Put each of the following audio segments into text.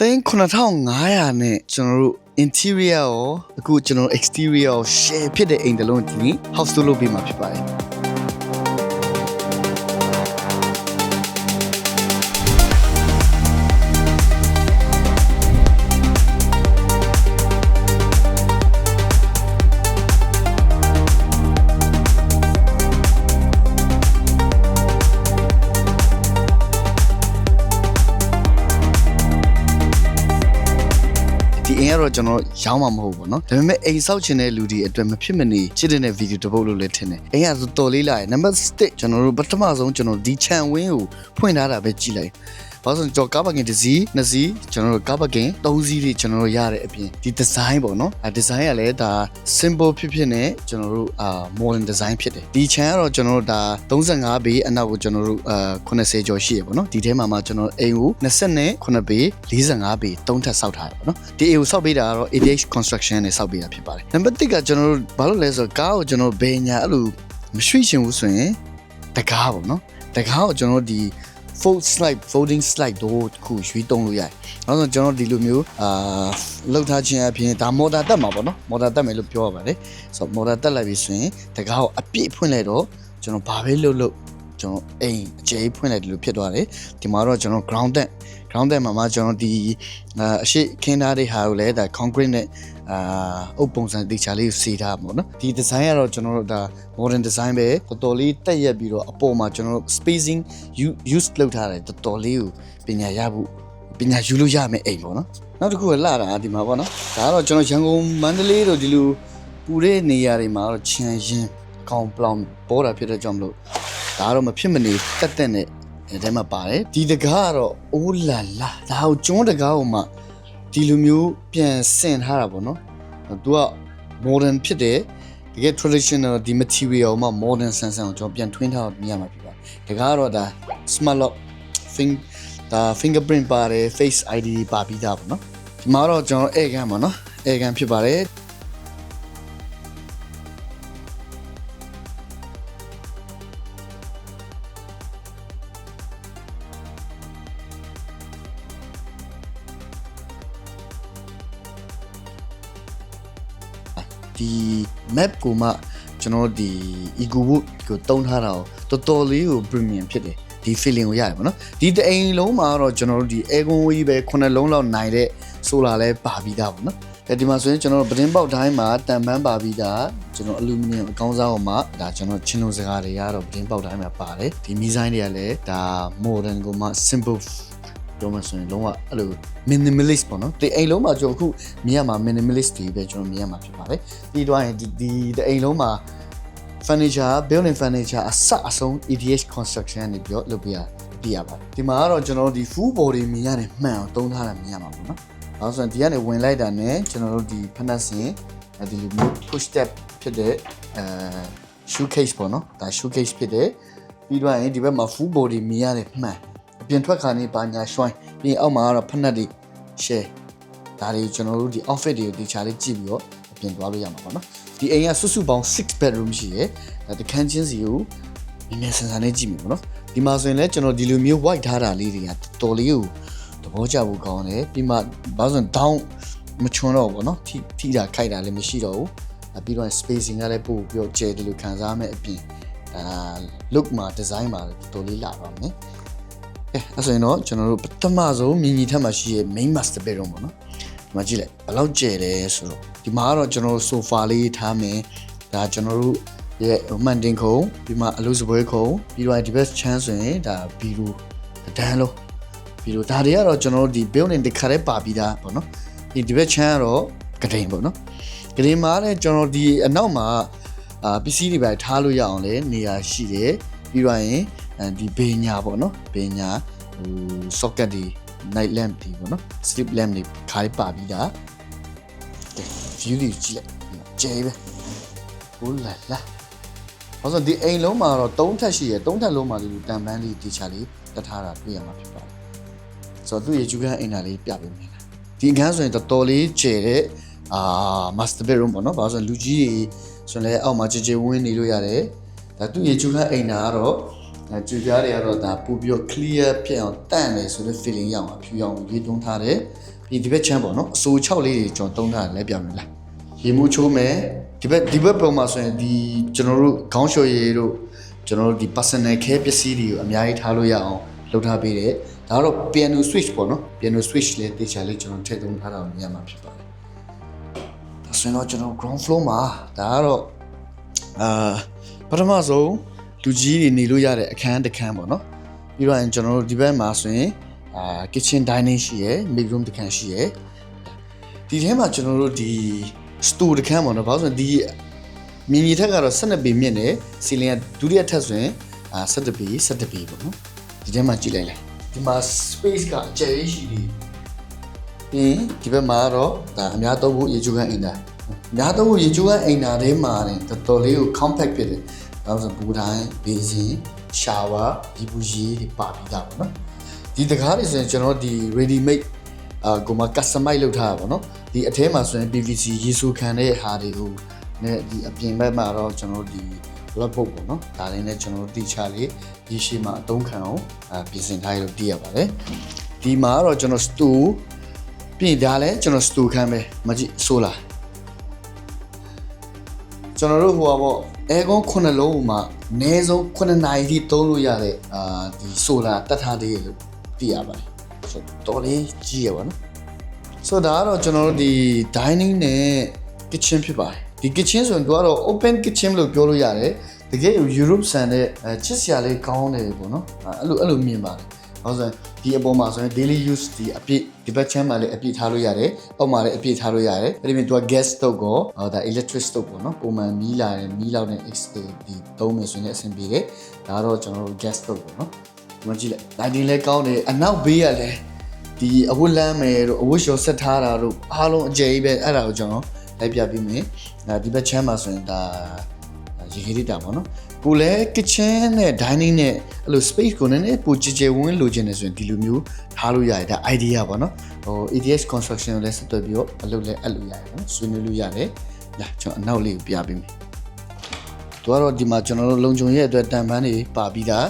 သိန်း9500နဲ့ကျွန်တော်တို့ interior ရောအခုကျွန်တော်တို့ exterior ရော share ဖြစ်တဲ့အိမ်တစ်လုံးဒီနေ့ house tour လုပ်ပေးမှာဖြစ်ပါတယ် တော့ကျွန်တော်ရောင်းမှာမဟုတ်ဘူးเนาะဒါပေမဲ့အိမ်ဆောက်ချင်တဲ့လူတွေအတွက်မဖြစ်မနေချစ်တဲ့ဗီဒီယိုတစ်ပုတ်လို့လည်းထင်တယ်အိမ်ကတော်လေးလာရယ်နံပါတ်1ကျွန်တော်တို့ပထမဆုံးကျွန်တော်ဒီခြံဝင်းကိုဖွင့်ထားတာပဲကြည့်လိုက် ဘာလို့လဲဆိုတော့ကားပါကင်တစ်စီးနှစ်စီးကျွန်တော်တို့ကားပါကင်သုံးစီးတွေကျွန်တော်တို့ရတဲ့အပြင်ဒီဒီဇိုင်းပေါ့နော်အဲဒီဇိုင်းကလည်းဒါ simple ဖြစ်ဖြစ်နဲ့ကျွန်တော်တို့အာ modern design ဖြစ်တယ်ဒီခြံကတော့ကျွန်တော်တို့ဒါ35ဘေးအနောက်ကိုကျွန်တော်တို့အာ80ကျော်ရှိရပေါ့နော်ဒီထဲမှာမှကျွန်တော်အိမ်ကို29ဘေး45ဘေးသုံးထပ်ဆောက်ထားတယ်ပေါ့နော်ဒီအိမ်ကိုဆောက်ပေးတာကတော့ ADH construction နဲ့ဆောက်ပေးတာဖြစ်ပါတယ်နံပါတ်1ကကျွန်တော်တို့ဘာလို့လဲဆိုတော့ကားကိုကျွန်တော်ဘယ်ညာအဲ့လိုမရွှေ့ချင်ဘူးဆိုရင်တကားပေါ့နော်တကားကိုကျွန်တော်တို့ဒီ fold slide folding slide တို့တစ်ခုရွှေ့တုံးလို့ရတယ်။နောက်ဆိုကျွန်တော်ဒီလိုမျိုးအာလောက်ထားခြင်းအပြင်ဒါမော်တာတက်မှာပေါ့နော်။မော်တာတက်မယ်လို့ပြောရပါတယ်။ဆိုတော့မော်တာတက်လိုက်ပြီဆိုရင်တကားကိုအပြည့်ဖွင့်လိုက်တော့ကျွန်တော်ဘာပဲလုပ်လို့ကျွန်တော်အိမ်အကျဲဖွင့်လိုက်တယ်လို့ဖြစ်သွားတယ်။ဒီမှာတော့ကျွန်တော် ground တက် ground တက်မှာမှကျွန်တော်ဒီအာအရှိခင်းထားတဲ့ဟာကိုလည်းဒါ concrete နဲ့ အာအုပ်ပုံစံတေချာလေးကိုစီထားပါတော့နော်ဒီ design ကတော့ကျွန်တော်တို့ဒါ modern design ပဲတော်တော်လေးတက်ရက်ပြီးတော့အပေါ်မှာကျွန်တော်တို့ spacing u- use လုပ်ထားတယ်တော်တော်လေးကိုပညာရဖို့ပညာယူလို့ရမယ်အိမ်ပေါ့နော်နောက်တစ်ခုကလာတာဒီမှာပေါ့နော်ဒါကတော့ကျွန်တော်ရန်ကုန်မန္တလေးတို့ဒီလိုပူတဲ့နေရာတွေမှာတော့ခြံရင်အကောင်ပလောင်ပေါ်တာဖြစ်တဲ့ကြောင့်မလို့ဒါကတော့မဖြစ်မနေတက်တက်နဲ့အဲထဲမှာပါတယ်ဒီတကားကတော့အိုးလာလာဒါကိုကျွန်းတကားကိုမှ ဒီလိုမျိုးပြန်ဆင်ထားတာပေါ့နော်သူက modern ဖြစ်တယ်တကယ် traditional ဒီ material မှာ modern ဆန်ဆန်ကိုကျွန်တော်ပြန်ထွင်းထားမြင်ရမှာဖြစ်ပါတယ်တကားကတော့ဒါ smart lock thing ဒါ fingerprint ပါတယ် face id ပါပြီးသားပေါ့နော်ဒီမှာတော့ကျွန်တော် air gun ပါနော် air gun ဖြစ်ပါတယ် map ကိုမှကျွန်တော်တို့ဒီ ego boot ကိုတုံးထားတာကိုတော်တော်လေးကို premium ဖြစ်တယ်ဒီ feeling ကိုရတယ်ပေါ့နော်ဒီတအိမ်လုံးမှာတော့ကျွန်တော်တို့ဒီ air con ကြီးပဲခုနှစ်လုံးလောက်နိုင်တဲ့ solar လဲပါပြီးသားပေါ့နော်အဲဒီမှာဆိုရင်ကျွန်တော်တို့ပတင်းပေါက်တိုင်းမှာတန်ပန်းပါပြီးသားကျွန်တော်အလူမီနီယံအကောင်းစားအောင်မှာဒါကျွန်တော်ချင်းလုံးစကားတွေကတော့ပတင်းပေါက်တိုင်းမှာပါတယ်ဒီမီဇိုင်းတွေကလည်းဒါ modern ကိုမှ simple တော့မဆိုရင်လုံးဝအဲ့လို minimalist ပေါ့နော်ဒီအိမ်လုံးမှာကျွန်တော်အခုမြင်ရမှာ minimalist တွေပဲကျွန်တော်မြင်ရမှာဖြစ်ပါတယ်ပြီးတော့ရင်ဒီဒီဒီအိမ်လုံးမှာ furniture building furniture အစအဆုံး EDH construction ကနေပြောလုပ်ပြရပြရပါတယ်ဒီမှာကတော့ကျွန်တော်တို့ဒီ full body မြင်ရတယ်မှန်အောင်သုံးထားတာမြင်ရမှာပေါ့နော်အဲဆိုရင်ဒီကနေဝင်လိုက်တာနဲ့ကျွန်တော်တို့ဒီဖက်နှက်စင်အဲဒီလိုမျိုး push step ဖြစ်တဲ့အဲ shoe case ပေါ့နော်ဒါ shoe case ဖြစ်တဲ့ပြီးတော့ရင်ဒီဘက်မှာ full body မြင်ရတယ်မှန် အပြင်ထွက်ခါနေပါညာရွှိုင်းပြီးရင်အောက်မှာကတော့ဖက်နှက်တွေ share ဒါတွေကျွန်တော်တို့ဒီ outfit တွေကိုဒီချာလေးကြည့်ပြီးတော့အပြင်သွားလို့ရမှာပေါ့နော်ဒီအိမ်ကစုစုပေါင်း6 bedroom ရှိရယ်ဒါတခန်းချင်းစီကိုနည်းနည်းဆန်ဆန်လေးကြည့်မိပေါ့နော်ဒီမှာဆိုရင်လည်းကျွန်တော်ဒီလိုမျိုး white ထားတာလေးတွေကတော်လေးကိုသဘောကျဖို့ကောင်းတယ်ပြီးမှဘာလို့ဆိုရင် down မချွန်းတော့ဘူးပေါ့နော်ထိထိတာခိုက်တာလည်းမရှိတော့ဘူးအဲပြီးတော့ spacing ကလည်းပို့ပြီးတော့ကျယ်တယ်လို့ခံစားမယ်အပြင်ဒါ look မှာ design မှာတော်လေးလာပါမယ် အဲအဲ့ဆိုရင်တော့ကျွန်တော်တို့ပထမဆုံးမြင်ကြီးထက်မှာရှိရဲ့ main master bedroom ပေါ့နော်ဒီမှာကြည့်လိုက်ဘယ်လောက်ကျယ်လဲဆိုတော့ဒီမှာကတော့ကျွန်တော်တို့ sofa လေးထားမယ်ဒါကျွန်တော်တို့ရဲ့မှန်တင်ခုံပြီးမှအလုပ်စပွဲခုံပြီးတော့ဒီဘက်ချမ်းဆိုရင်ဒါဘီရူတန်းလုံးဘီရူဒါတွေကတော့ကျွန်တော်တို့ဒီ building တစ်ခါတည်းပါပြီးသားပေါ့နော်ဒီဒီဘက်ချမ်းကတော့ကတိန်ပေါ့နော်ကတိန်မှာလည်းကျွန်တော်ဒီအနောက်မှာအာပစ္စည်းတွေပဲထားလို့ရအောင်လဲနေရာရှိတယ်ပြီးတော့ရင်အဲ ဒီဘေညာပေါ့နော်ဘေညာဟို socket တွေ night lamp တွေပေါ့နော် sleep lamp တွေခါးပါပြီးသားကဲ view တွေကြည့်လိုက်ကျဲပဲဟိုလာလာဘာလို့ဒီအိမ်လုံးမှာတော့၃ထပ်ရှိရယ်၃ထပ်လုံးမှာဒီလိုတန်ပန်းလေးတီချာလေးတက်ထားတာတွေ့ရမှာဖြစ်ပါတယ်ဆိုတော့သူ့ရဲ့ဂျူကန်အိမ်သာလေးပြပေးမယ်ဒီအခန်းဆိုရင်တော်တော်လေးကျယ်တဲ့အာ master bedroom ပေါ့နော်ဘာလို့ဆိုရင်လူကြီးတွေဆိုရင်လည်းအောက်မှာကြည်ကြည်ဝင်းနေလို့ရတယ်ဒါသူ့ရဲ့ဂျူကန်အိမ်သာကတော့ အဲကြွပြားတွေကတော့ဒါပို့ပြီးတော့ clear ဖြစ်အောင်တန့်တယ်ဆိုတဲ့ feeling ရအောင်အဖြူရောင်ရေးသွင်းထားတယ်ပြီးဒီဘက်ချမ်းပေါ့နော်အစိုး6လေးတွေကျွန်တော်တုံးထားတယ်လဲပြောင်းမယ်လားရေမှုချိုးမယ်ဒီဘက်ဒီဘက်ပုံမှာဆိုရင်ဒီကျွန်တော်တို့ခေါင်းလျှော်ရည်တို့ကျွန်တော်တို့ဒီ personal care ပစ္စည်းတွေကိုအများကြီးထားလို့ရအောင်လုပ်ထားပေးတယ်ဒါကတော့ piano switch ပေါ့နော် piano switch လေးတေချာလေးကျွန်တော်ထည့်သွင်းထားတာကိုမြင်ရမှာဖြစ်ပါတယ်ဒါဆိုရင်တော့ကျွန်တော် ground floor မှာဒါကတော့အာပထမဆုံး လူကြီးတွေနေလို့ရတဲ့အခန်းတစ်ခန်းပေါ့နော်ပြီးတော့ရင်ကျွန်တော်တို့ဒီဘက်မှာဆိုရင်အာ kitchen dining ရှိရယ် mid room တစ်ခန်းရှိရယ်ဒီထဲမှာကျွန်တော်တို့ဒီ store တစ်ခန်းပေါ့နော်ဘာလို့ဆိုရင်ဒီမြင်မြင်ထက်ကတော့12ပေမြင့်တယ်စီလင်ကဒုတိယထပ်ဆိုရင်အာ17ပေ17ပေပေါ့နော်ဒီထဲမှာကြည့်လိုက်လိုက်ဒီမှာ space ကအကျယ်ကြီးရှိသေးတယ်ပြီးရင်ဒီဘက်မှာကတော့ဒါအများသုံးဖို့ရေချိုးခန်းအင်တာအများသုံးဖို့ရေချိုးခန်းအင်တာထဲမှာတယ်တော်တော်လေးကို compact ဖြစ်တယ် ဘာလို့ဆိုဘူတိုင်းဘေးစင်ရှာဝါဒီပူကြီးတွေပါပြီးသားပေါ့နော်ဒီတကားတွေဆိုရင်ကျွန်တော်ဒီ ready made အာကိုမ customize လုပ်ထားတာပေါ့နော်ဒီအထဲမှာဆိုရင် PVC ရေဆိုခံတဲ့ဟာတွေကိုနဲ့ဒီအပြင်ဘက်မှာတော့ကျွန်တော်တို့ဒီ block book ပေါ့နော်ဒါလေးနဲ့ကျွန်တော်တို့တိချလေးဒီရှိမှာအသုံးခံအောင်အာပြင်ဆင်ထားရလို့တည်ရပါတယ်ဒီမှာကတော့ကျွန်တော် store ပြင်ဒါလဲကျွန်တော် store ခန်းပဲမကြည့်ဆိုလာကျွန်တော်တို့ဟိုပါပေါ့ အဲကွန်ခုနှစ်လုံးမှာအနည်းဆုံး9နာရီထိသုံးလို့ရတဲ့အာဒီဆိုလာတတ်ထားသေးရလို့သိရပါတယ်ဆိုတော့တော်လေးကြီးရပါနော်ဆိုတော့ဒါကတော့ကျွန်တော်တို့ဒီ dining နဲ့ kitchen ဖြစ်ပါတယ်ဒီ kitchen ဆိုရင်သူကတော့ open kitchen လို့ပြောလို့ရတယ်တကယ် Europe ဆန်တဲ့အဲချစ်စရာလေးကောင်းတယ်ပေါ့နော်အဲ့လိုအဲ့လိုမြင်ပါတယ် ဟောဆိုရင်ဒီအပေါ်မှာဆိုရင် daily use ဒီအပြည့်ဒီဘက်ချမ်းမှာလည်းအပြည့်ထားလို့ရတယ်အောက်မှာလည်းအပြည့်ထားလို့ရတယ်အဲ့ဒီပြင်သူက gas stove ကိုဟောဒါ electric stove ပေါ့နော်ပုံမှန်မီးလာတယ်မီးလောက်တဲ့ X ဒီသုံးမယ်ဆိုရင်လည်းအဆင်ပြေတယ်ဒါကတော့ကျွန်တော်တို့ gas stove ပေါ့နော်ဒီမှာကြည့်လိုက် lighting လည်းကောင်းတယ်အနောက်ဘေးကလည်းဒီအဝတ်လမ်းမယ်တို့အဝတ်လျှော်ဆက်ထားတာတို့အားလုံးအကျယ်ကြီးပဲအဲ့ဒါကိုကျွန်တော်လိုက်ပြပေးမယ်ဒီဘက်ချမ်းမှာဆိုရင်ဒါရေခဲတာပေါ့နော် ကိုလည်း kitchen နဲ့ dining နဲ့အဲ့လို space ကိုနည်းနည်းပိုကြည်ကြဲဝန်းလိုချင်တယ်ဆိုရင်ဒီလိုမျိုးထားလို့ရတယ်ဒါ idea ပေါ့နော်ဟို EDS construction ကိုလည်းဆက်သွယ်ပြီးတော့အလုပ်လည်းအပ်လို့ရတယ်နော်ဆွေးနွေးလို့ရတယ်လာကျွန်တော်အနောက်လေးကိုပြပေးမယ်သူကတော့ဒီမှာကျွန်တော်တို့လုံခြုံရဲ့အတွက်တန်ပန်းတွေပါပြီးသား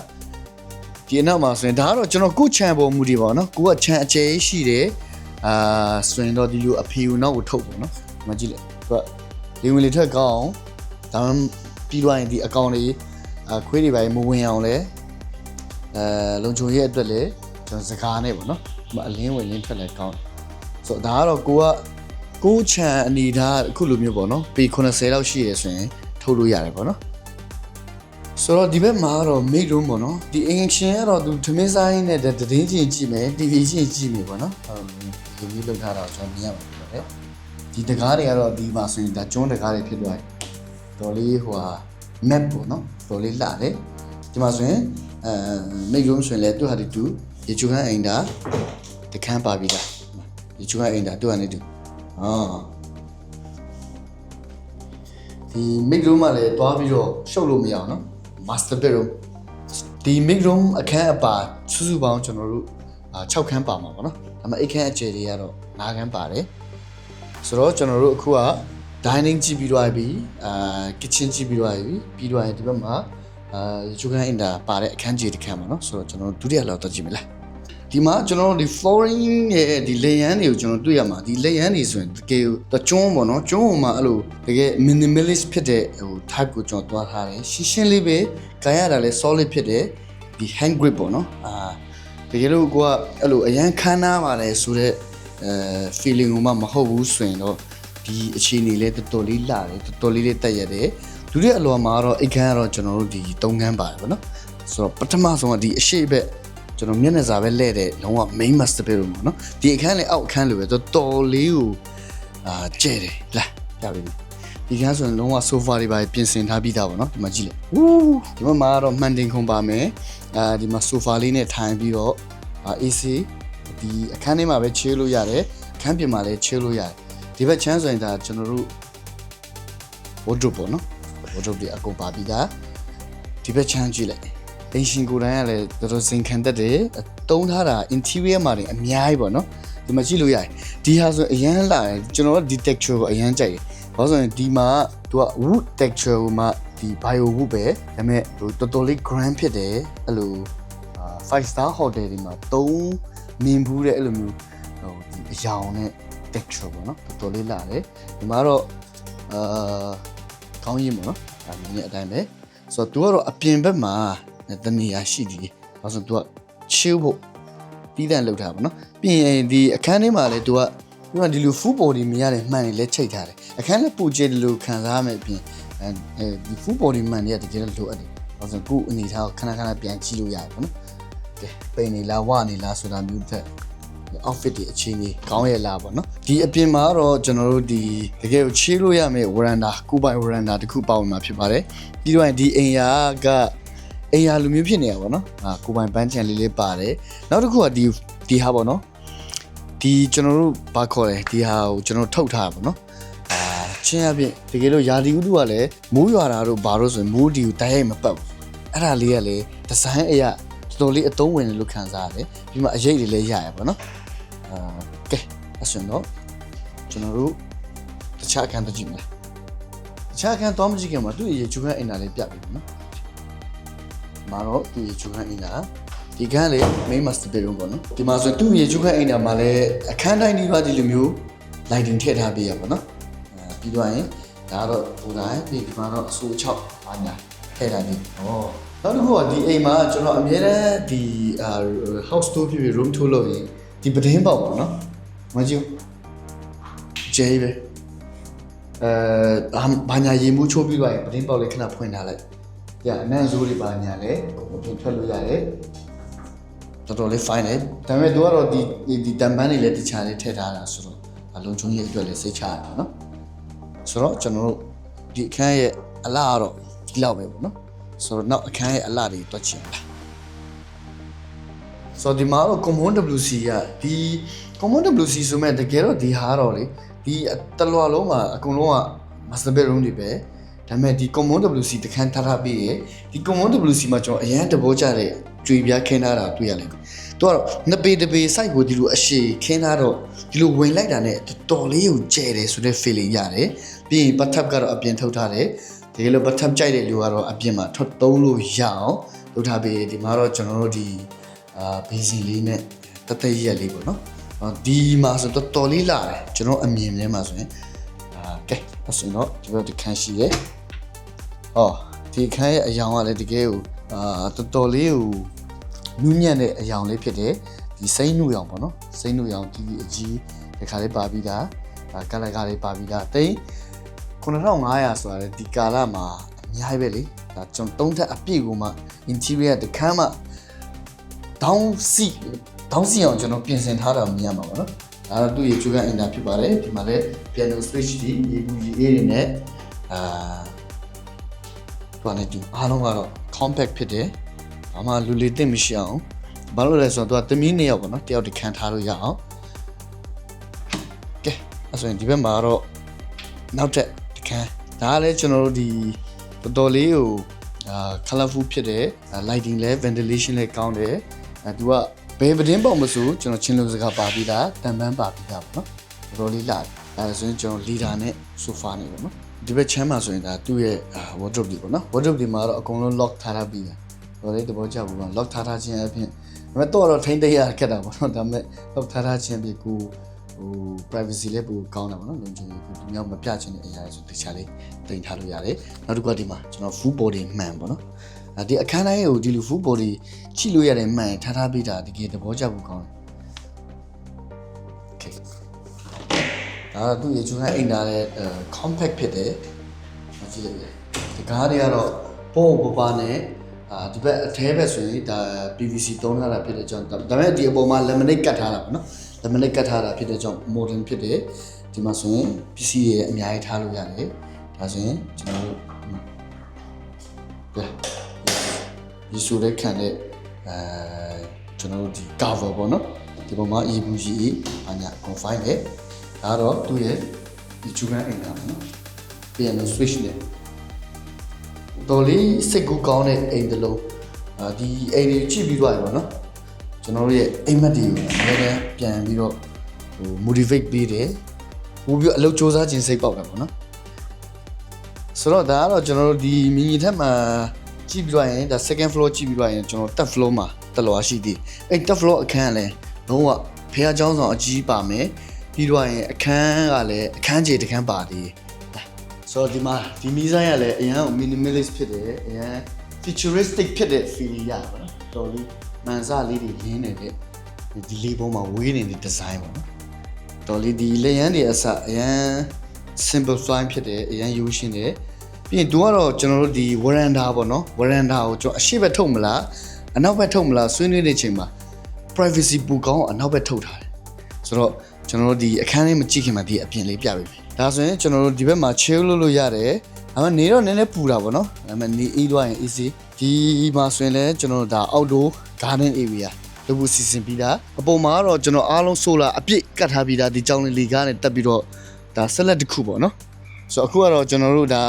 ဒီအနောက်မှာဆိုရင်ဒါကတော့ကျွန်တော်ကိုချန်ပေါ်မူတွေပေါ့နော်ကိုကချန်အကျယ်ရှိတယ်အာဆိုရင်တော့ဒီလိုအဖေဦးနောက်ကိုထုတ်ပေါ့နော်မကြည့်လိုက်သူကလေဝင်လေထွက်ကောင်းအောင်ဒါမှ ပြီးတော့ရင်ဒီအကောင့်တွေအခွေးတွေပါမဝင်အောင်လဲအဲလုံခြုံရေးအတွက်လည်းကျွန်တော်စကားနဲ့ပေါ့နော်မအလင်းဝင်လင်းထွက်လဲကောင်းဆိုတော့ဒါကတော့ကိုကကိုချန်အနေထားအခုလိုမျိုးပေါ့နော်ပေ80လောက်ရှိရဆိုရင်ထုတ်လို့ရတယ်ပေါ့နော်ဆိုတော့ဒီဘက်မှာကတော့ make room ပေါ့နော်ဒီ action ကတော့သူသမင်းဆိုင်နဲ့တည်င်းချင်းကြည့်မယ် TV ချင်းကြည့်မယ်ပေါ့နော်ဟုတ်ဒီလိုလုပ်ထားတာကျွန်တော်မြင်ရပါတယ်ဒီတကားတွေကတော့ဒီမှာဆိုရင်ဒါကျွန်းတကားတွေဖြစ်သွားတယ် တော်လေးဟိုဟာ map ပေါ့နော်တော်လေးလှတယ်ဒီမှာဆိုရင်အဲ make room ဆိုရင်လည်းသူ့ဟာဒီတူရေချိုးခန်းအိမ်တာတခန်းပါပြီးသားရေချိုးခန်းအိမ်တာသူ့ဟာနေတူအာဒီ make room မှာလည်းတွားပြီးတော့ရှုပ်လို့မရအောင်နော် master bedroom ဒီ make room အခန်းအပါစုစုပေါင်းကျွန်တော်တို့6ခန်းပါမှာပေါ့နော်ဒါပေမဲ့အိတ်ခန်းအကျယ်တွေကတော့9ခန်းပါတယ်ဆိုတော့ကျွန်တော်တို့အခုက dining ကြည့်ပြီးတော့ပြီအာ kitchen ကြည့်ပြီးတော့ပြီပြီးတော့ဒီဘက်မှာအာဂျူကန်အင်တာပါတဲ့အခန်းကြီးတစ်ခန်းပါเนาะဆိုတော့ကျွန်တော်ဒုတိယလောက်တော့ကြည့်မလားဒီမှာကျွန်တော်တို့ဒီ flooring ရဲ့ဒီလေယန်းတွေကိုကျွန်တော်တွေ့ရမှာဒီလေယန်းတွေဆိုရင်တကယ်တော့ကျွန်းပေါ့နော်ကျွန်းဟိုမှာအဲ့လိုတကယ် minimalist ဖြစ်တဲ့ဟို type ကိုကျွန်တော်တွားထားတယ်ရှင်းရှင်းလေးပဲကန်ရတာလဲ solid ဖြစ်တယ်ဒီ hand grip ပေါ့နော်အာတကယ်လို့ကိုကအဲ့လိုအရန်ခမ်းနားပါလဲဆိုတော့အဲ feeling ကိုမှမဟုတ်ဘူးဆိုရင်တော့ ဒီအခြေအနေလဲတော်တော်လေးလာတယ်တော်တော်လေးလေးတက်ရတယ်ဒုတိယအလောမှာတော့အိတ်ခမ်းကတော့ကျွန်တော်တို့ဒီ၃ခန်းပါတယ်ဗောနော်ဆိုတော့ပထမဆုံးကဒီအရှိဘက်ကျွန်တော်မျက်နှာစာပဲလဲတဲ့လုံးဝ main master bedroom ပေါ့နော်ဒီအခန်းလေးအောက်အခန်းလိုပဲတော်တော်လေးကိုအာကျဲတယ်လာရပြီဒီကန်းဆိုရင်လုံးဝ sofa တွေပါပြင်ဆင်ထားပြီးသားပေါ့နော်ဒီမှာကြည့်လိုက်ဝူးဒီမှာမှာတော့မှန်တင်ခုံပါမယ်အာဒီမှာ sofa လေးနဲ့ထိုင်ပြီးတော့အာ AC ဒီအခန်းထဲမှာပဲချေးလို့ရတယ်အခန်းပြင်မှာလည်းချေးလို့ရတယ် ဒီဘက်ချမ်းဆိုရင်ဒါကျွန်တော်တို့ wardrobe ပေါ့နော် wardrobe တွေအကုန်ပါပြီးသားဒီဘက်ချမ်းကြည့်လိုက်အင်ရှင်ကိုယ်တိုင်ကလည်းတော်တော်စိန်ခံတတ်တယ်တုံးထားတာ interior မှာတွေအများကြီးပေါ့နော်ဒီမှာကြည့်လို့ရတယ်ဒီဟာဆိုအရန်လာတယ်ကျွန်တော်တို့ဒီ texture ကိုအရန်ကြိုက်တယ်ဘာလို့ဆိုရင်ဒီမှာသူက wood texture ကိုမှဒီ bio wood ပဲဒါပေမဲ့ဟိုတော်တော်လေး grand ဖြစ်တယ်အဲ့လိုအာ5 star hotel တွေမှာ3မြင်ဘူးတဲ့အဲ့လိုမျိုးဟိုဒီအယောင်နဲ့ texture ပေါ့နော်တော်တော်လေးလာတယ်ဒီမှာတော့အာကောင်းရင်ပေါ့နော်ဒါမြင်တဲ့အတိုင်းပဲဆိုတော့ तू ကတော့အပြင်ဘက်မှာတနေရာရှိသေးတယ်ဘာလို့ဆို तू က chill ဖို့တီးတန့်လောက်ထားပါတော့ပြီးရင်ဒီအခန်းထဲမှာလည်း तू ကဒီမှာဒီလို full body မြင်ရတဲ့မှန်တွေလည်းချိတ်ထားတယ်အခန်းလည်းပူကျဲတယ်လို့ခံစားရမယ်အပြင်အဲဒီ full body မှန်တွေကတကယ်လို့လိုအပ်တယ်ဘာလို့ဆိုကိုယ်အနေထားကိုခဏခဏပြန်ကြည့်လို့ရတယ်ပေါ့နော်ကဲပိန်နေလားဝနေလားဆိုတာမျိုးတစ် outfit တွေအခြေအနေကောင်းရဲ့လားပေါ့နော်ဒီအပြင်မှာတော့ကျွန်တော်တို့ဒီတကယ်ကိုချေးလို့ရမယ့်ဝရန်ဒါကိုပိုင်ဝရန်ဒါတစ်ခုပေါဝင်မှာဖြစ်ပါတယ်ပြီးတော့ဒီအိမ်ယာကအိမ်ယာလိုမျိုးဖြစ်နေတာပေါ့နော်အာကိုပိုင်ပန်းချန်လေးလေးပါတယ်နောက်တစ်ခုကဒီဒီဟာပေါ့နော်ဒီကျွန်တော်တို့ဘာခေါ်လဲဒီဟာကိုကျွန်တော်ထုတ်ထားတာပေါ့နော်အာချင်းအပြင်တကယ်လို့ယာဒီဥတုကလည်းမိုးရွာတာတို့ဘာလို့ဆိုရင်မိုးဒီကိုတိုက်ရိုက်မပတ်ဘူးအဲ့ဒါလေးကလည်းဒီဇိုင်းအရာတော်တော်လေးအသုံးဝင်တယ်လို့ခံစားရတယ်ပြီးမှအရေးတွေလည်းရရပါတော့ အာကဲအဲ့ဆိုရင်တော့ကျွန်တော်တို့တခြားအခန်းတစ်ကြည့်မလားတခြားအခန်းတော့မကြည့်ခင်မှာသူ့ရေချူခန်းအိမ်နာလေးပြပြီနော်မာတော့သူ့ရေချူခန်းအိမ်နာဒီခန်းလေ main master bedroom ပေါ့နော်ဒီမှာဆိုသူ့ရေချူခန်းအိမ်နာမှာလည်းအခန်းတိုင်းဒီပါဒီလိုမျိုး lighting ထည့်ထားပေးရပါတော့အဲပြီးတော့ရင်ဒါကတော့ပူတိုင်းပြီးဒီမှာတော့အဆိုး6ပါညာထည့်ထားပြီဩနောက်တစ်ခုကဒီအိမ်မှာကျွန်တော်အများနဲ့ဒီအာ house tour ဖြစ်ဖြစ် room tour လုပ်ရင် ဒီပဒင်းပေါက်ပေါ့နော်မကြည့်ကျဲပဲအဲအာဘာညာရေမှုချိုးပြီးသွားရင်ပဒင်းပေါက်လေးခဏဖွင့်ထားလိုက်ပြအနံ့စိုးတွေဘာညာလဲကိုပြင်ထွက်လို့ရတယ်တော်တော်လေး fine တယ်ဒါပေမဲ့သူကတော့ဒီဒီတန်ပန်းတွေလည်းတခြားလေးထည့်ထားတာဆိုတော့အလုံးချုံရဲ့အတွက်လည်းစိတ်ချရတယ်နော်ဆိုတော့ကျွန်တော်တို့ဒီအခန်းရဲ့အလားကတော့ဒီလောက်ပဲပေါ့နော်ဆိုတော့နောက်အခန်းရဲ့အလားတွေတွက်ချင်လား ဆိုတော့ဒီမှာတော့ common WC ကဒီ common WC ဆိုမဲ့တကယ်တော့ဒီဟာတော့လေဒီတလွာလုံးမှာအကုန်လုံးက master bedroom တွေပဲဒါပေမဲ့ဒီ common WC တခန်းထားထားပြီးရယ်ဒီ common WC မှာကျွန်တော်အရန်တဘောကြတဲ့ကြွေပြားခင်းထားတာတွေ့ရလိမ့်မယ်သူကတော့နှစ်ပေတစ်ပေ site ကိုဒီလိုအရှိခင်းထားတော့ဒီလိုဝင်လိုက်တာနဲ့တော်လေးကိုကျဲတယ်ဆိုတဲ့ feeling ရတယ်ပြီးရင် bathtub ကတော့အပြင်ထုတ်ထားတယ်တကယ်လို့ bathtub ကြိုက်တဲ့လူကတော့အပြင်မှာထွက်သုံးလို့ရအောင်လုပ်ထားပြီးဒီမှာတော့ကျွန်တော်တို့ဒီ အာဘေးစီလေးနဲ့တသက်ရက်လေးပေါ့နော်အော်ဒီမှာဆိုတော့တော်လေးလာတယ်ကျွန်တော်အမြင်ထဲမှာဆိုရင်အာကဲအဲ့ဆိုရင်တော့ဒီဘက်ဒီခန်းရှိရဲဟောဒီခန်းရဲ့အယောင်ကလည်းတကယ်ကိုအာတော်တော်လေးကိုနူးညံ့တဲ့အယောင်လေးဖြစ်တယ်ဒီစိမ့်နူရောင်ပေါ့နော်စိမ့်နူရောင်ဒီအကြီးဒီခါလေးပါပြီးတာအာကလကားလေးပါပြီးတာတိန်9500ဆိုတာလေဒီကာလမှာအများကြီးပဲလေဒါကျွန်တော်သုံးထပ်အပြည့်ကိုမှ interior တခန်းမှ ဒေါင်းစီဒေါင်းစီအောင်ကျွန်တော်ပြင်ဆင်ထားတာမြင်ရမှာပါနော်။ဒါတော့သူ့ရဲ့ချူကန်အင်တာဖြစ်ပါတယ်။ဒီမှာလည်း piano switch တွေ EVGA တွေနဲ့အာတွားနေတူအားလုံးကတော့ compact ဖြစ်တယ်။ဘာမှလူလီတင်မရှိအောင်ဘာလို့လဲဆိုတော့သူကတမီးနှစ်ယောက်ပေါ့နော်။တယောက်တခန်းထားလို့ရအောင်။ကဲအဲ့ဆိုရင်ဒီဘက်မှာတော့နောက်ထပ်တခန်းဒါကလည်းကျွန်တော်တို့ဒီတော်တော်လေးကိုအာ colorful ဖြစ်တယ် lighting လဲ ventilation လဲကောင်းတယ်အဲ သူကဘယ်ပဒင်းပေါက်မဆိုကျွန်တော်ချင်းလုံးစကားပါပြီးသားတန်ပန်းပါပြီးသားပေါ့နော်တော်တော်လေးလာတယ်အဲဒါဆိုရင်ကျွန်တော် leader နဲ့ sofa နဲ့ပေါ့နော်ဒီဘက်ချမ်းမှာဆိုရင်ဒါသူ့ရဲ့ wardrobe တွေပေါ့နော် wardrobe တွေမှာတော့အကုန်လုံး lock ထားထားပြီးသားတော်လေးသဘောကျဘူးပေါ့ lock ထားထားခြင်းအပြင်ဒါပေမဲ့တော့တော့ထိမ့်သိရခက်တာပေါ့နော်ဒါပေမဲ့ lock ထားထားခြင်းပြီးကိုဟို privacy လည်းပိုကောင်းတာပေါ့နော်လုံခြုံရေးကိုသူများမပြချင်တဲ့အရာတွေဆိုတခြားလေးတင်ထားလို့ရတယ်နောက်တစ်ခုကဒီမှာကျွန်တော် full body မှန်ပေါ့နော်အဲ ဒီအခန်းတိုင်းကိုဒီလို full body ကြည့်လို့ရတဲ့မှန်ထားထားပေးတာတကယ်သဘောကျဖို့ကောင်းတယ် okay ဒါကသူ့ရေချူကအိမ်သားတဲ့ compact ဖြစ်တယ်မကြည့်လိုက်လေဒီကားတွေကတော့ပို့ပပနဲ့အာဒီဘက်အထဲဘက်ဆိုရင်ဒါ PVC သုံးထားတာဖြစ်တဲ့ကြောင့်ဒါပေမဲ့ဒီအပေါ်မှာ laminate ကတ်ထားတာပေါ့နော် laminate ကတ်ထားတာဖြစ်တဲ့ကြောင့် modern ဖြစ်တယ်ဒီမှာဆိုရင်ပစ္စည်းတွေအများကြီးထားလို့ရတယ်ဒါဆိုရင်ကျွန်တော်တို့ကဲ ဒီဆိုတဲ့ခံတဲ့အဲကျွန်တော်တို့ဒီ cover ပေါ့နော်ဒီပေါ်မှာ EVG ဘာညာ confine နဲ့ဒါတော့သူ့ရဲ့ဒီချူကန်အိမ်သားပေါ့နော် piano switch နဲ့တော်လေးစိတ်ကူးကောင်းတဲ့အိမ်တစ်လုံးအာဒီအိမ်ကြီးကြည့်ပြီးသွားပြီပေါ့နော်ကျွန်တော်တို့ရဲ့အိမ်မက်တွေကိုအများနဲ့ပြန်ပြီးတော့ဟို motivate ပေးတယ်ဟိုပြီးအလုပ်စ조사ခြင်းစိတ်ပေါက်တာပေါ့နော်ဆိုတော့ဒါကတော့ကျွန်တော်တို့ဒီမီနီထက်မှာ ကြည့်ပြီးတော့ရင်ဒါ second floor ကြည့်ပြီးတော့ရင်ကျွန်တော် third floor မှာတလွာရှိသေးအဲ့ third floor အခန်းကလည်းလုံးဝဖះเจ้าဆောင်အကြီးပါမယ်ပြီးတော့ရင်အခန်းကလည်းအခန်းကြီးတစ်ခန်းပါသေးတယ်ဆိုတော့ဒီမှာဒီမီဇိုင်းကလည်းအရန် minimalist ဖြစ်တယ်အရန် futuristic ဖြစ်တဲ့ feeling ရပါတော့တော်လေးမန်စလေးတွေရင်းနေတဲ့ဒီလေးပုံမှာဝေးနေတဲ့ design ပေါ့နော် တော်လေးဒီလက်ရန်တွေအစအရန် simple fly ဖြစ်တယ်အရန်ရိုးရှင်းတယ် ပြီးရင်သူကတော့ကျွန်တော်တို့ဒီ veranda ပေါ့နော် veranda ကိုကျွန်တော်အရှိဘက်ထုတ်မလားအနောက်ဘက်ထုတ်မလားဆွေးနွေးနေချိန်မှာ privacy ပူကောင်းအောင်အနောက်ဘက်ထုတ်ထားတယ်ဆိုတော့ကျွန်တော်တို့ဒီအခန်းလေးမကြည့်ခင်မှာဒီအပြင်လေးပြပေးမယ်ဒါဆိုရင်ကျွန်တော်တို့ဒီဘက်မှာ chill လုပ်လို့ရတယ်ဒါပေမဲ့နေတော့နည်းနည်းပူတာပေါ့နော်ဒါပေမဲ့နေအေးသွားရင် easy ဒီမှာဆိုရင်လည်းကျွန်တော်တို့ဒါ outdoor garden area လုပ်ဖို့စီစဉ်ပြီးသားအပေါ်မှာကတော့ကျွန်တော်အားလုံးဆိုလာအပြည့်ကတ်ထားပြီးသားဒီကြောင်လေးလီကားနဲ့တက်ပြီးတော့ဒါဆက်လက်တစ်ခုပေါ့နော်ဆိုတော့အခုကတော့ကျွန်တော်တို့ဒါ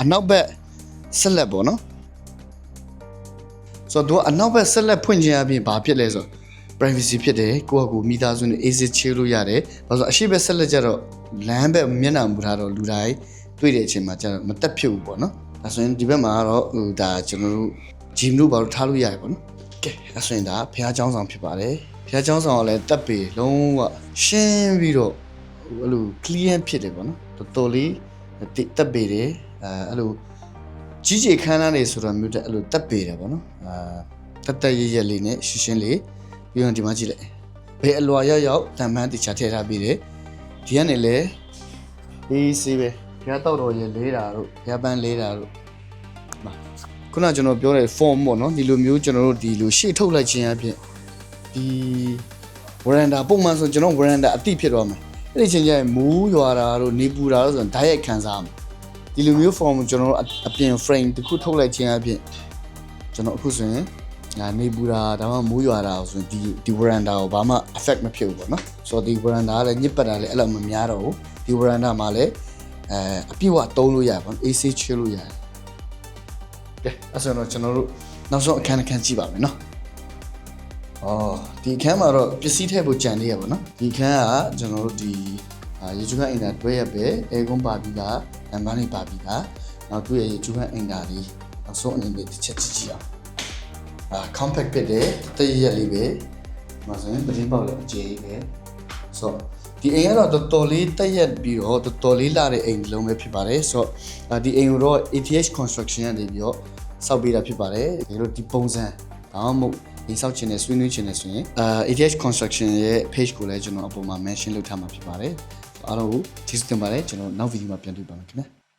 အနောက်ဘက်ဆက်လက်ပေါ့နော်ဆိုတော့သူကအနောက်ဘက်ဆက်လက်ဖွင့်ခြင်းအပြင်ဘာဖြစ်လဲဆိုတော့ privacy ဖြစ်တယ်ကိုယ့်အကူမိသားစုနဲ့ exit ချေလို့ရတယ်ဘာလို့ဆိုအရှိဘက်ဆက်လက်ကြတော့လမ်းဘက်မျက်နှာမူထားတော့လူတိုင်းတွေ့တဲ့အချိန်မှာကျတော့မတက်ဖြစ်ဘူးပေါ့နော်ဒါဆိုရင်ဒီဘက်မှာကတော့ဟိုဒါကျွန်တော်တို့ဂျီမလို့ဘာလို့ထားလို့ရတယ်ပေါ့နော်ကဲအဲဆိုရင်ဒါဘုရားကျောင်းဆောင်ဖြစ်ပါတယ်ဘုရားကျောင်းဆောင်ကလည်းတက်ပေလုံးဝရှင်းပြီးတော့ဟိုအဲ့လို clean ဖြစ်တယ်ပေါ့နော်တော်တော်လေးတက်ပေတယ် အဲအဲ့လိုကြီးကြီးခန်းသားနေဆိုတော့မျိုးတက်အဲ့လိုတက်ပေတယ်ပေါ့နော်အာတက်တက်ရရလေးနဲ့ရှင်းရှင်းလေးပြီးတော့ဒီမှာကြည့်လိုက်ဘယ်အလွာရောက်ရောက်တန်ပန်းတခြားထည့်ထားပြီးတယ်ဒီကနေလေအေးစေးပဲဖះတောက်တော်ရလေးတာတို့ဖះပန်းလေးတာတို့ခုနကကျွန်တော်ပြောတဲ့ form ပေါ့နော်ဒီလိုမျိုးကျွန်တော်တို့ဒီလိုရှေ့ထုတ်လိုက်ခြင်းအပြင်ဒီ veranda ပုံမှန်ဆိုကျွန်တော် veranda အတိဖြစ်သွားမယ်အဲ့ဒီချိန်ကျရင်မူးရွာတာတို့နေပူတာတို့ဆိုရင်ဓာတ်ရိုက်ခံစားမှာ ဒီလိုမျိုး form ကိုကျွန်တော်တို့အပြင် frame တစ်ခုထုတ်လိုက်ခြင်းအပြင်ကျွန်တော်အခုဆိုရင်ငါနေပူတာဒါမှမူးရွာတာဆိုရင်ဒီဒီ veranda ကိုဘာမှ effect မဖြစ်ဘူးပေါ့နော်ဆိုတော့ဒီ veranda ကလည်းညစ်ပတ်တာလည်းအဲ့လိုမများတော့ဘူးဒီ veranda မှာလည်းအဲအပြည့်အဝသုံးလို့ရတယ်ပေါ့ AC ချလို့ရတယ်ကဲအဲ့ဆိုတော့ကျွန်တော်တို့နောက်ဆုံးအခန်းတစ်ခန်းကြည့်ပါမယ်နော်။အော်ဒီအခန်းမှာတော့ပစ္စည်းထည့်ဖို့ကြံနေရပါတော့။ဒီအခန်းကကျွန်တော်တို့ဒီအာရေချူခန့်အင်တာတွဲရပဲအဲကွန်ပါပြီးသား နံပါတ်လေးပါပြီးသားနောက်သူ့ရဲ့ရေချူခန့်အင်တာလေးနောက်ဆုံးအနေနဲ့တစ်ချက်ကြည့်ကြည့်အောင်။အာ compact ဖြစ်တယ်တည့်ရက်လေးပဲ။မဆိုရင်ပတင်းပေါက်လည်းအကျယ်ကြီးပဲ။ဆိုတော့ဒီအိမ်ကတော့တော်တော်လေးတက်ရက်ပြီးတော့တော်တော်လေးလာတဲ့အိမ်တစ်လုံးပဲဖြစ်ပါတယ်ဆိုတော့အာဒီအိမ်ကိုတော့ ATH construction ကနေပြီးတော့စောက်ပေးတာဖြစ်ပါတယ်ဒီလိုဒီပုံစံဒါမှမဟုတ်ဒီစောက်ချင်တဲ့ဆွေးနွေးချင်တဲ့ဆိုရင်အာ ATH construction ရဲ့ page ကိုလည်းကျွန်တော်အပေါ်မှာ mention လုပ်ထားမှာဖြစ်ပါတယ် အားလုံးကိုကျေးဇူးတင်ပါတယ်ကျွန်တော်နောက်ဗီဒီယိုမှာပြန်တွေ့ပါမယ်ခင်ဗျာ